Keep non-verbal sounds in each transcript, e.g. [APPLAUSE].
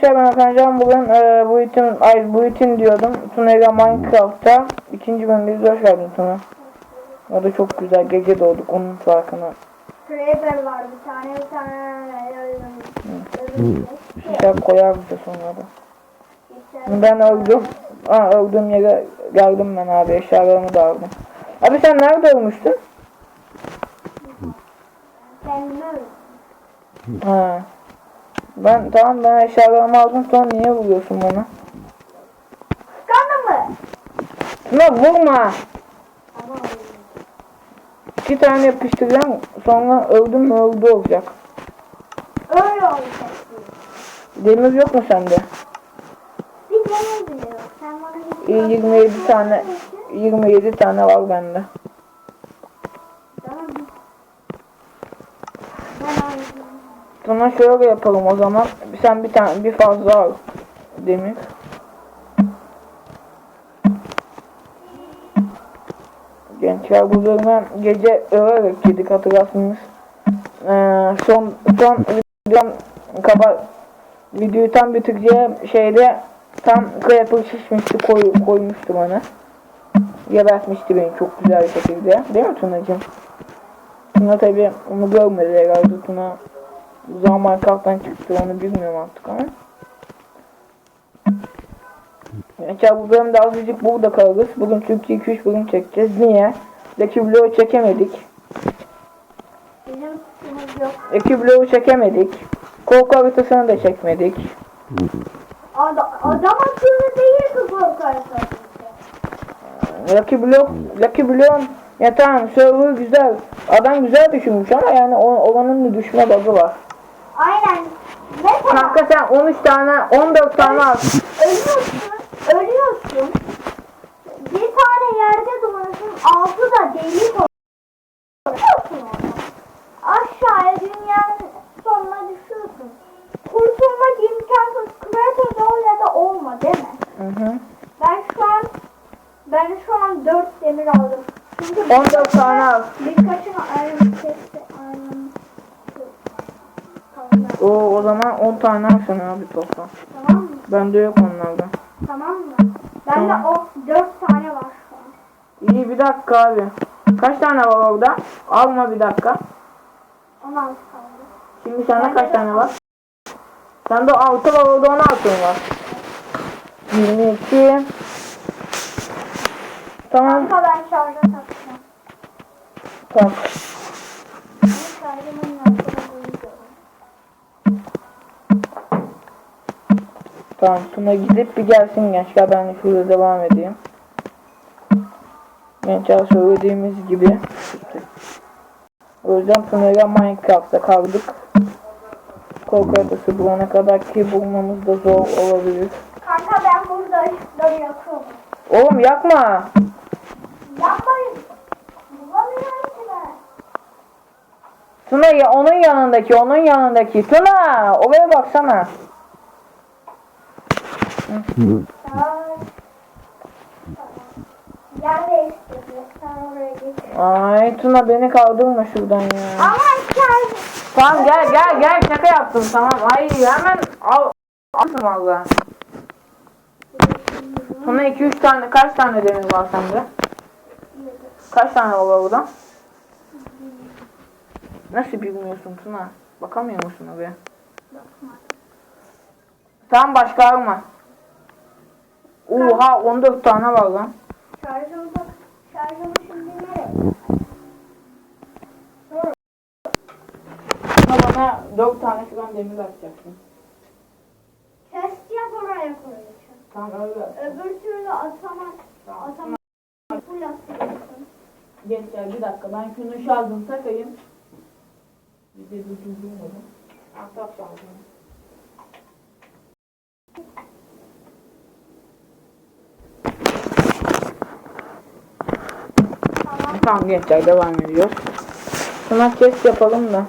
Şey ben Efendim bugün e, bu itin, ay bu itin diyordum. Tuna'yla Minecraft'ta ikinci bölümdeyiz. Hoş geldin Tuna. O da çok güzel. Gece doğduk onun farkına. Creeper var bir tane bir tane öldüm. Bir şey koyar bize sonra da. Ben öldüm. Aa, öldüğüm yere geldim ben abi. Eşyalarımı da aldım. Abi sen nerede ölmüştün? Kendimi öldüm. Ha. Ben tamam ben eşyalarımı aldım sonra niye vuruyorsun bana? Kıskandın mı? Tuna vurma. Ama öldüm. İki tane yapıştıracağım sonra öldüm mü öldü olacak. Öyle olacak. Demir yok mu sende? Bir demir bile yok. Sen bana hiç İyi, 27 tane 27 tane var bende. Tamam. Ben aldım. Sana şöyle yapalım o zaman. Sen bir tane bir fazla al demir. Gençler bu bölüme gece överek yedik hatırlarsınız. Ee, son son videom kaba videoyu tam bitireceğim şeyde tam creeper şişmişti koy, koymuştu bana. Gebertmişti beni çok güzel bir şekilde. Değil mi Tunacığım? Tuna tabi onu görmedi herhalde Tuna bu zaman Minecraft'tan çıktı onu bilmiyorum artık ama. Geçen bu bölümde azıcık burada kalırız. Bugün çünkü 2-3 bölüm çekeceğiz. Niye? Lucky Blow çekemedik. Bizim yok. Lucky Blow'u çekemedik. Korku haritasını da çekmedik. Adam, adam akıllı değil ki korkarsa. Lucky Blow, Lucky Blow ya tamam server güzel. Adam güzel düşünmüş ama yani o, olanın bir düşme bug'ı var. Aynen. Mesela Kanka sen 13 tane 14 tane al. ölüyorsun, ölüyorsun. Bir tane yerde duruyorsun, altı da delik oluyor. Ölüyorsun oradan. Aşağıya dünyanın sonuna düşüyorsun. Kurtulmak imkansız. Creator ol ya da olma değil mi? Hı hı. Ben şu an ben şu an 4 demir aldım. Çünkü 14 tane al. birkaçını kesti. Ayrım Tamam. Oo, o zaman 10 tane al sana abi toplam. Tamam mı? Bende yok onlardan. Tamam mı? Bende o 4 tane var şu an. İyi bir dakika abi. Kaç tane var orada? Alma bir dakika. 16 kaldı. Şimdi sende kaç tane var? Sende 6 var orada 16 var. 22 Tamam Kanka ben şarja takacağım. tak. Ben Tamam Tuna gidip bir gelsin gençler ben şurada devam edeyim. Gençler söylediğimiz gibi o yüzden Tuna'yla Minecraft'ta kaldık. Korku haritası bulana kadar ki bulmamız da zor olabilir. Kanka ben burada ışıkları yakıyorum. Oğlum yakma. Yapmayın. Bulamıyorum ki ben. Tuna ya onun yanındaki, onun yanındaki. Tuna, oraya baksana. Ay. Sen Tuna beni kaldırma şuradan ya. Ama şarj... Tamam gel gel gel şaka yaptım tamam. Ay hemen al. Aldım valla. Tuna 2-3 tane kaç tane demir var sende? Kaç tane var orada? Nasıl bilmiyorsun Tuna? Bakamıyor musun oraya? Tamam başka alma. Oha 14 tane var lan. Şarjımı. Şarjımı şimdi nereye? Tuna bana 4 tane falan demir atacaksın. Test yap oraya koyacağım. Tamam öyle. Öbür türlü atamaz. Tamam. Atamaz. Full atıyorsun. Gençler bir dakika ben şunu şarjını takayım. Bir de durdurmadım. Ahşap şarjını. Tamam. Gençler devam ediyoruz. Sana test yapalım da.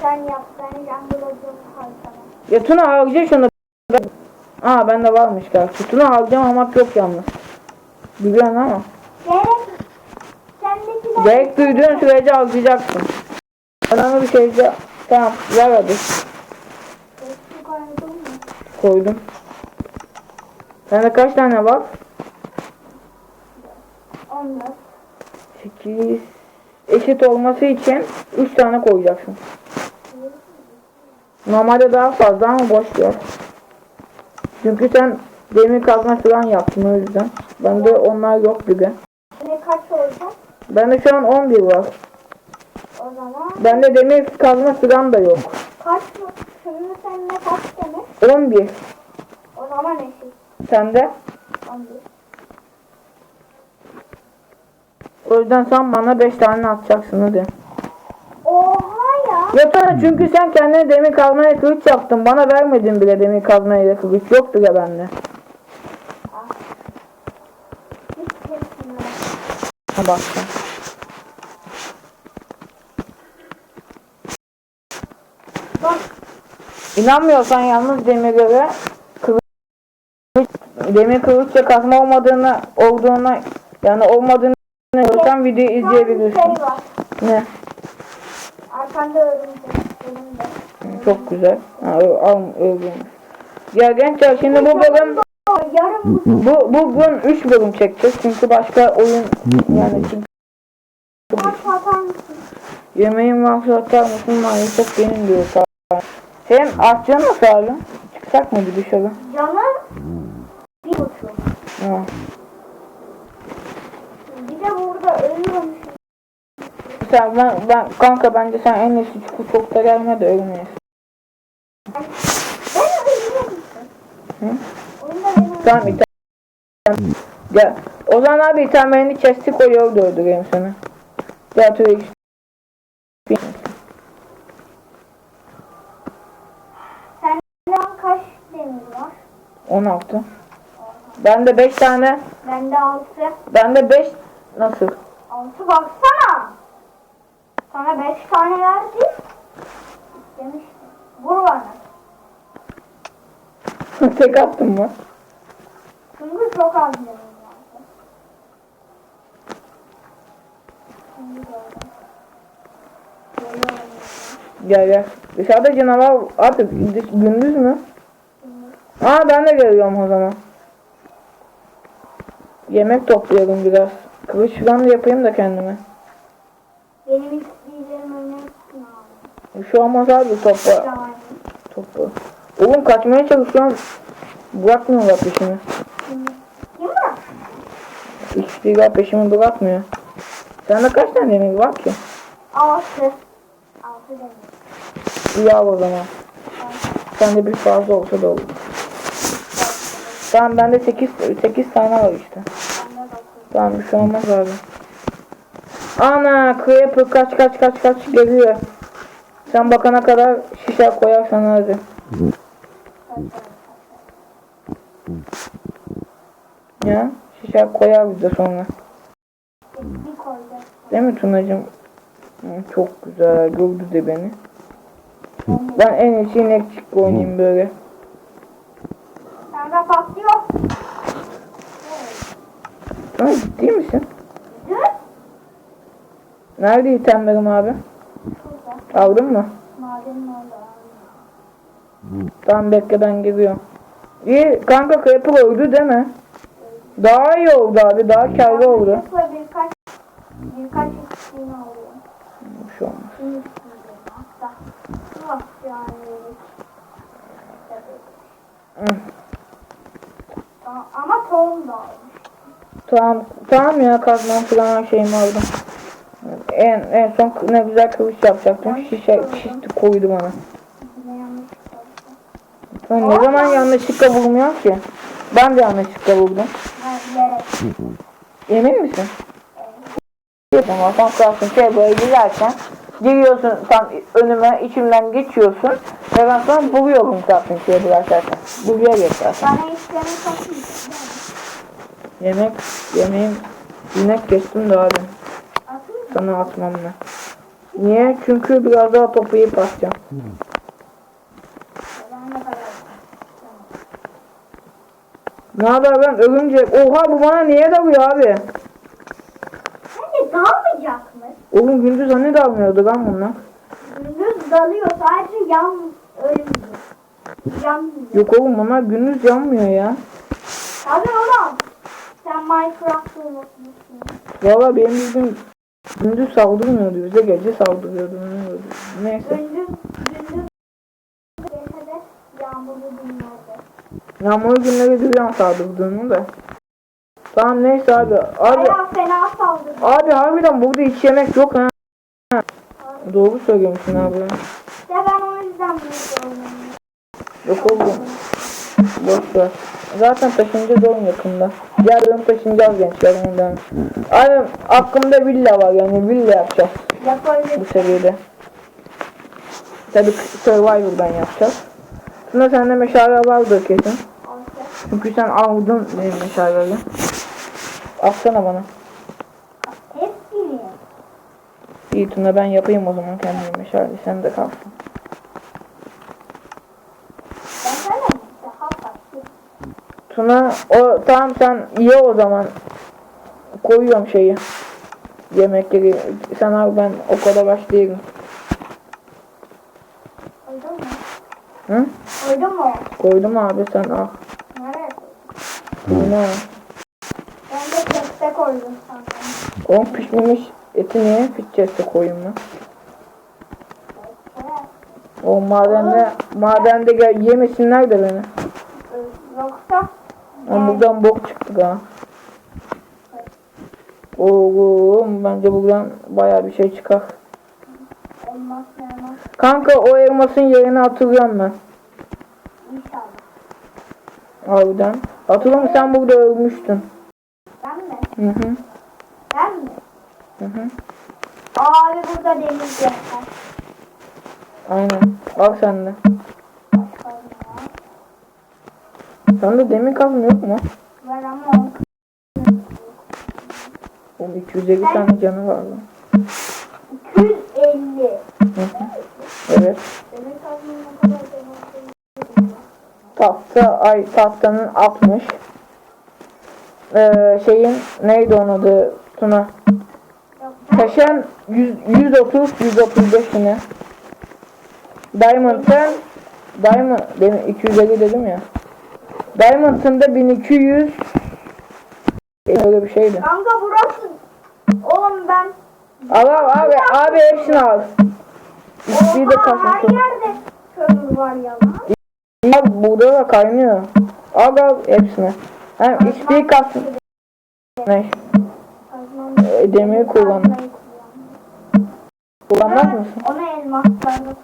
Sen yap. Ben jungle'ı harcamam. Ya Tuna alacak şunu. Aa bende varmış gerçi. Tuna alacağım ama yok yalnız. Biliyorsun ama. Gerek. Sendekiler... Gerek duyduğun sürece alacaksın. Önemli bir şey de- Tamam ver hadi. Koydum. Sende kaç tane var? 14. 8 eşit olması için 3 tane koyacaksın. Normalde daha fazla ama boş ver. Çünkü sen demir kazma falan yaptın o yüzden. Bende onlar yok gibi. Ne kaç olacak? Bende şu an 11 var. O zaman Bende demir kazma falan da yok. kaç mı? Şimdi seninle kaç demir? 11. O zaman eşit. Sende? 11. O yüzden sen bana 5 tane atacaksın hadi. Oha ya. Yapsana çünkü sen kendine demir kazmaya kılıç yaptın. Bana vermedin bile demir kazmaya kılıç. Yoktu ya bende. Ha sen. Bak İnanmıyorsan yalnız demirlere kılıç, demir kılıçla kazma olmadığını olduğuna yani olmadığını görsen videoyu bir izleyebilirsin. şey var. Ne? Arkanda örümcek. Çok güzel. Ha, al öldürmüş. Ya gençler şimdi bu bölüm bu. bu bugün 3 bölüm çekeceğiz çünkü başka oyun yani çünkü yemeğin varsa atar mısın maalesef benim diyor Sarı. Hem atacağın mı Sarı? Çıksak mı bir dışarı? Canım bir buçuk. Ha. Bir de burada ölüyorum. Sen ben, ben kanka bence sen en iyisi çok, çok da gelme de benim Tamam itham. Gel. O zaman abi ithamlarını chest'i koyuyor da öldüreyim seni. Gel Twix. Senden kaç demir var? 16. Bende 5 tane. Bende altı. Bende 5 nasıl? Altı baksana. Sana beş tane verdi. Demiştim. Vur bana. [LAUGHS] Tek attım mı? Çünkü çok az demir vardı. Şimdi gördüm. Geliyorum. Gel gel. Dışarıda canavar artık gündüz mü? Aa ben de geliyorum o zaman. Yemek topluyorum biraz. Kılıç falan da yapayım da kendime. Benim gitsin abi. Şu olmaz abi. Yani. Topla. Oğlum kaçmaya çalışıyorum. Bırakmıyorlar peşimi. Var? İşçiler peşimi bırakmıyor. Sende kaç tane demir var ki? Altı. Altı demir. İyi al o zaman. Sende bir fazla olsa da olur. Tamam bende 8, 8 tane var işte. Tamam bir şey olmaz abi. Ana Creeper kaç kaç kaç kaç geliyor. Sen bakana kadar şişe koyarsan hadi. Ya şişe koyar bize sonra. Değil mi Tunacığım? Çok güzel gördü de beni. Ben en iyisi inekçik oynayayım böyle. Sen de patlıyor. Sen ciddi misin? Dur. Nerede itemlerim abi? Şurada. Aldın mı? Madenin orada. Tamam bekle ben geliyorum. İyi kanka Creeper öldü değil mi? Daha iyi oldu abi daha karlı oldu. Birkaç birkaç eksiğini alıyor. Bir şey olmaz. Hatta. Yani. Hı. Ama- Ama tohum da almış. Tamam tamam ya kazmam falan her şeyimi aldım. En en son ne güzel kılıç yapacaktım. Şişe şişti koydu bana. Ben ne zaman yanlışlıkla vurmuyor ki? Ben de yanlışlıkla yere. Emin misin? Ama sen kalsın şey böyle girerken giriyorsun tam önüme içimden geçiyorsun ve ben sonra vuruyorum kalsın şey bırakırken. Buraya geçersin. Bana işlemi satmayacak. Yemek, yemeğim inek kestim de abi. Atayım mı? Sana atmam ben. Niye? Çünkü biraz daha toplayıp de kadar. Ne haber ben ölünce... Oha bu bana niye dalıyor abi? Sence dalmayacak mı? Oğlum gündüz hani dalmıyordu lan bunlar. Gündüz dalıyor sadece yan ölmüyor. Yanmıyor. Yok oğlum onlar gündüz yanmıyor ya. Tabii oğlum. Sen Minecraft'ı unutmuşsun. Valla benim bildiğim gündüz saldırmıyordu bize gece saldırıyordu. Neyse. Gündüz, gündüz gece de yağmurlu günlerde. Yağmurlu günleri duyan saldırdığını da. Tamam neyse abi. Abi Bayağı fena saldırdı. abi harbiden burada hiç yemek yok ha. Doğru söylüyormuşsun abi. Ya ben o yüzden bunu oynuyorum. Yok oğlum. Boş ver. Zaten taşınacağız oğlum yakında. Yarın taşınacağız gençler ondan. Abi aklımda villa var yani villa yapacağız Yapabilir. bu seviyede. Tabii Survivor'dan yapacağız. Tuna sende meşale vardır kesin. Çünkü sen aldın benim meşaleleri. Atsana bana. İyi Tuna ben yapayım o zaman kendime meşale. Sen de kalsın. Ben sana mı? Daha farklı. Tuna o tamam sen ye o zaman. Koyuyorum şeyi. Yemekleri. Sen al ben o kadar baş değilim. Koydun mu? Hı? Koydun mu? Koydum abi sen al. Nereye koydun? Al. Ben de köfte koydum sandım. Oğlum pişmemiş eti niye pişeceğiz de koyayım ben? O madende madende gel yemesinler de beni. Ama buradan bok çıktı ha. Oğlum bence buradan baya bir şey çıkar. elmas elmas Kanka o elmasın yerini hatırlıyorum ben. inşallah. Harbiden. Musun sen burada ölmüştün. Ben mi? Hı hı. Ben mi? Hı hı. Abi burada demir göster. Aynen. Al sen de. Başka ne var? Sende demir kazma yok mu? Var ama o Oğlum 250 tane canı var lan. 250. Hı hı. Evet. Tahta ay tahtanın 60. Ee, şeyin neydi onun adı Tuna? Taşan 100, 130 135 yine. Diamond'ın Diamond demin 250 dedim ya. Diamond'ın da 1200 öyle bir şeydi. Kanka burası. Oğlum ben. Al al abi abi hepsini al. İkisi de her yerde kömür var yalan. Ya burada da kaynıyor. Al al hepsini. Hem XP kalsın. Ne? Kazmam. E, demiri kullan. Kazmayı kullan. Kullanmaz mısın? Onu elmaslarla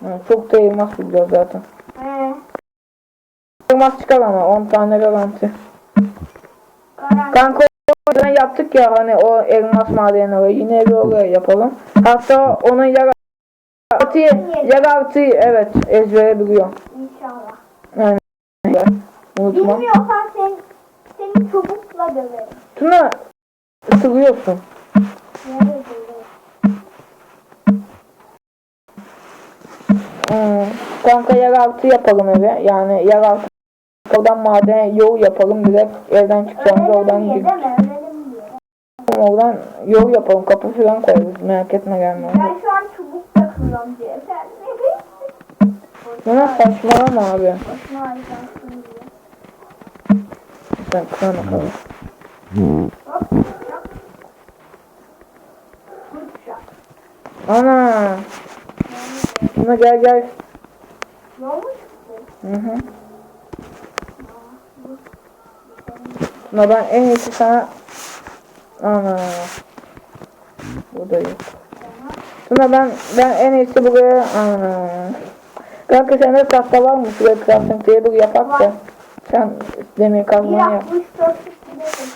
kullan. Çok da elmas bulacağız zaten. He. Elmas çıkar ama 10 tane garanti. Kanka o yüzden yaptık ya hani o elmas madeni var. Yine bir oraya yapalım. Hatta onun yer altı evet ezbere biliyorum. İnşallah. Yani unutma. Bilmiyorsan sen, seni çubukla döverim. Tuna ısırıyorsun. Döverim? Hmm. Kanka yer altı yapalım eve. Yani yer altı oradan maden yol yapalım. Direkt evden çıkacağımız oradan diye diye. oradan yol yapalım. Kapı falan koyarız. Merak etme gelme. Ben şu an çubuk. Sen ne Tuna saçmalama abi. Diye. Sen kırana kadar. Ana. Tuna gel gel. Ne olmuş? Hı hı. Tuna ben en iyisi sana... Ana. Burada yok. Tuna ben ben en iyisi buraya... Ana. Kanka sende tahta var mı? Şuraya crafting table yapak da. Sen demir kazmanı yap. 164 bir de 8.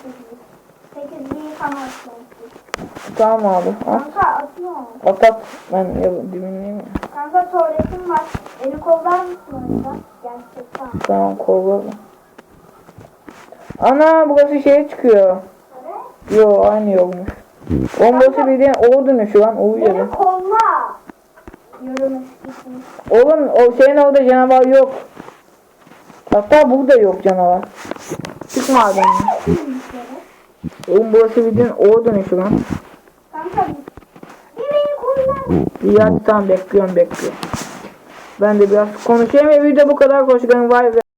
8'liği sana atmıştım. Tamam abi. Al. Kanka atıyor mu? At at. Ben ya, dinleyeyim ya. Kanka tuvaletim var. Beni kollar mısın orada? Gerçekten. Tamam kovalarım. Ana burası şeye çıkıyor. Evet. Yo aynı yolmuş. Oğlum burası bildiğin O dönüşü lan O yeri. Beni kolla. Gitmiş. Oğlum o şeyin orada canavar yok. Hatta burada yok canavar. Çık madem. Oğlum burası bildiğin O dönüşü lan. Kanka bir beni kollar. İyi hadi tamam bekliyorum bekliyorum. Ben de biraz konuşayım ve video bu kadar. Hoşçakalın. Bye.